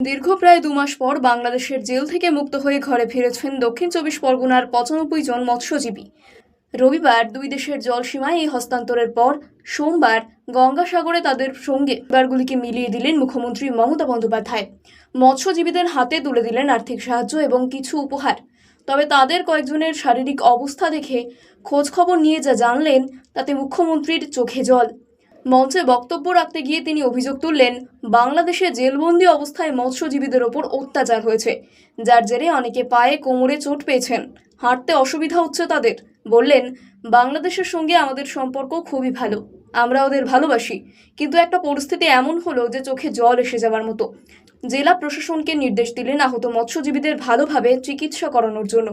দীর্ঘ প্রায় দু মাস পর বাংলাদেশের জেল থেকে মুক্ত হয়ে ঘরে ফিরেছেন দক্ষিণ চব্বিশ পরগনার পঁচানব্বই জন মৎস্যজীবী। রবিবার দুই দেশের জলসীমায় এই হস্তান্তরের পর সোমবার গঙ্গাসাগরে তাদের সঙ্গে পরিবারগুলিকে মিলিয়ে দিলেন মুখ্যমন্ত্রী মমতা বন্দ্যোপাধ্যায়। মৎস্যজীবীদের হাতে তুলে দিলেন আর্থিক সাহায্য এবং কিছু উপহার। তবে তাদের কয়েকজনের শারীরিক অবস্থা দেখে খোঁজখবর নিয়ে যা জানলেন, তাতে মুখ্যমন্ত্রীর চোখে জল। মঞ্চে বক্তব্য রাখতে গিয়ে তিনি অভিযোগ তুললেন, বাংলাদেশে জেলবন্দি অবস্থায় মৎস্যজীবীদের ওপর অত্যাচার হয়েছে, যার জেরে অনেকে পায়ে কোমরে চোট পেয়েছেন, হাঁটতে অসুবিধা হচ্ছে তাদের। বললেন, বাংলাদেশের সঙ্গে আমাদের সম্পর্ক খুবই ভালো, আমরা ওদের ভালোবাসি, কিন্তু একটা পরিস্থিতি এমন হলো যে চোখে জল এসে যাওয়ার মতো। জেলা প্রশাসনকে নির্দেশ দিলেন আহত মৎস্যজীবীদের ভালোভাবে চিকিৎসা করানোর জন্য।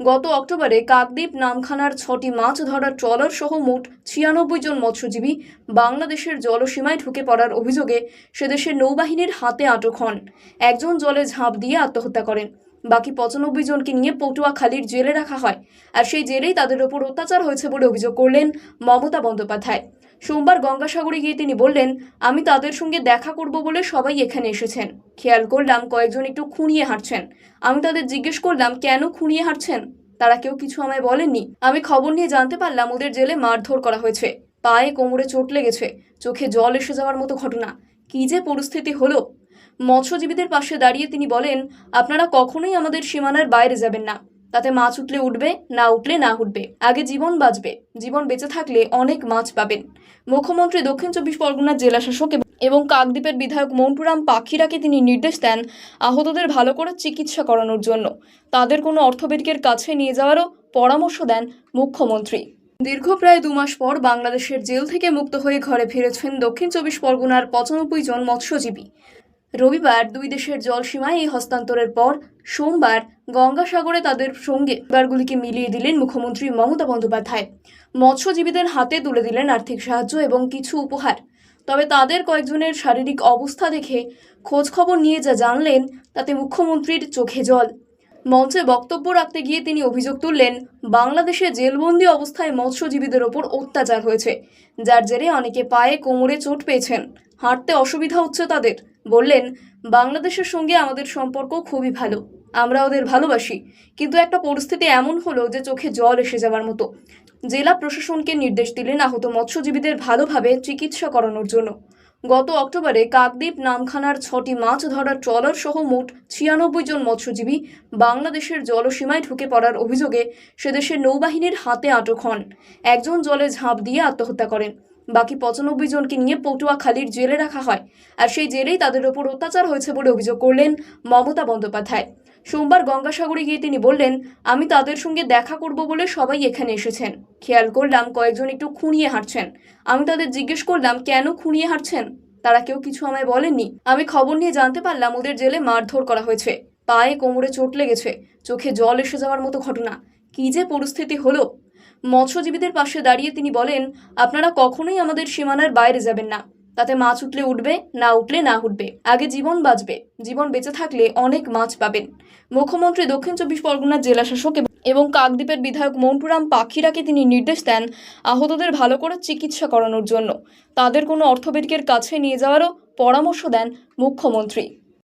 গত অক্টোবরে কাকদ্বীপ নামখানার ছটি মাছ ধরার ট্রলার সহ মোট ছিয়ানব্বই জন মৎস্যজীবী বাংলাদেশের জলসীমায় ঢুকে পড়ার অভিযোগে সেদেশের নৌবাহিনীর হাতে আটক হন। একজন জলে ঝাঁপ দিয়ে আত্মহত্যা করেন। বাকি পঁচানব্বই জনকে নিয়ে পটুয়াখালীর জেলে রাখা হয়। আর সেই জেলেই তাদের ওপর অত্যাচার হয়েছে বলে অভিযোগ করলেন মমতা বন্দ্যোপাধ্যায়। সোমবার গঙ্গাসাগরে গিয়ে তিনি বললেন, আমি তাদের সঙ্গে দেখা করব বলে সবাই এখানে এসেছেন। খেয়াল করলাম কয়েকজন একটু খুঁড়িয়ে হাঁটছেন। আমি তাদের জিজ্ঞেস করলাম, কেন খুঁড়িয়ে হাঁটছেন? তারা কেউ কিছু আমায় বলেননি। আমি খবর নিয়ে জানতে পারলাম, ওদের জেলে মারধর করা হয়েছে। পায়ে কোমরে চোট লেগেছে। চোখে জল এসে যাওয়ার মতো ঘটনা। কী যে পরিস্থিতি হলো? মৎস্যজীবীদের পাশে দাঁড়িয়ে তিনি বলেন, আপনারা কখনোই আমাদের সীমানার বাইরে যাবেন না। তাতে মাছ উঠলে উঠবে, না উঠলে না উঠবে। আগে জীবন বাঁচবে। জীবন বেঁচে থাকলে অনেক মাছ পাবেন। মুখ্যমন্ত্রী দক্ষিণ চব্বিশ পরগনার জেলা শাসক এবং- এবং কাকদ্বীপের বিধায়ক মন্টুরাম পাখিরাকে তিনি নির্দেশ দেন আহতদের ভালো করে চিকিৎসা করানোর জন্য। তাদের কোনো অর্থবিদকের কাছে নিয়ে যাওয়ারও পরামর্শ দেন মুখ্যমন্ত্রী। দীর্ঘ প্রায় দু মাস পর বাংলাদেশের জেল থেকে মুক্ত হয়ে ঘরে ফিরেছেন দক্ষিণ চব্বিশ পরগনার পঁচানব্বই জন মৎস্যজীবী। রবিবার দুই দেশের জলসীমায় এই হস্তান্তরের পর সোমবার গঙ্গাসাগরে তাদের সঙ্গে পরিবারগুলিকে মিলিয়ে দিলেন মুখ্যমন্ত্রী মমতা বন্দ্যোপাধ্যায়। মৎস্যজীবীদের হাতে তুলে দিলেন আর্থিক সাহায্য এবং কিছু উপহার। তবে তাদের কয়েকজনের শারীরিক অবস্থা দেখে খোঁজখবর নিয়ে যা জানলেন, তাতে মুখ্যমন্ত্রীর চোখে জল। মঞ্চে বক্তব্য রাখতে গিয়ে তিনি অভিযোগ তুললেন, বাংলাদেশে জেলবন্দি অবস্থায় মৎস্যজীবীদের ওপর অত্যাচার হয়েছে, যার জেরে অনেকে পায়ে কোমরে চোট পেয়েছেন। হাঁটতে অসুবিধা হচ্ছে তাদের। বললেন, বাংলাদেশের সঙ্গে আমাদের সম্পর্ক খুবই ভালো। আমরা ওদের ভালোবাসি। কিন্তু একটা পরিস্থিতি এমন হলো যে চোখে জল এসে যাওয়ার মতো। জেলা প্রশাসনকে নির্দেশ দিলেন আহত মৎস্যজীবীদের ভালোভাবে চিকিৎসা করানোর জন্য। গত অক্টোবরে কাকদ্বীপ নামখানার ছটি মাছ ধরার ট্রলার সহ মোট ছিয়ানব্বই জন মৎস্যজীবী বাংলাদেশের জলসীমায় ঢুকে পড়ার অভিযোগে সেদেশের নৌবাহিনীর হাতে আটক হন। একজন জলে ঝাঁপ দিয়ে আত্মহত্যা করেন। বাকি পঁচানব্বই জনকে নিয়ে পটুয়াখালীর জেলে রাখা হয়। আর সেই জেলেই তাদের ওপর অত্যাচার হয়েছে বলে অভিযোগ করলেন মমতা বন্দ্যোপাধ্যায়। সোমবার গঙ্গাসাগরে গিয়ে তিনি বললেন, আমি তাদের সঙ্গে দেখা করব বলে সবাই এখানে এসেছেন। খেয়াল করলাম কয়েকজন একটু খুঁড়িয়ে হাঁটছেন। আমি তাদের জিজ্ঞেস করলাম, কেন খুঁড়িয়ে হাঁটছেন? তারা কেউ কিছু আমায় বলেননি? আমি খবর নিয়ে জানতে পারলাম ওদের জেলে মারধর করা হয়েছে। পায়ে কোমরে চোট লেগেছে। চোখে জল এসে যাওয়ার মতো ঘটনা। কী যে পরিস্থিতি হলো? মৎস্যজীবীদের পাশে দাঁড়িয়ে তিনি বলেন, আপনারা কখনোই আমাদের সীমানার বাইরে যাবেন না। তাতে মাছ উঠলে উঠবে, না উঠলে না উঠবে। আগে জীবন বাঁচবে। জীবন বেঁচে থাকলে অনেক মাছ পাবেন। মুখ্যমন্ত্রী দক্ষিণ চব্বিশ পরগনার জেলা শাসক এবং- কাকদ্বীপের বিধায়ক মন্টুরাম পাখিরাকে তিনি নির্দেশ দেন আহতদের ভালো করে চিকিৎসা করানোর জন্য। তাদের কোনো অর্থবিদকের কাছে নিয়ে যাওয়ারও পরামর্শ দেন মুখ্যমন্ত্রী।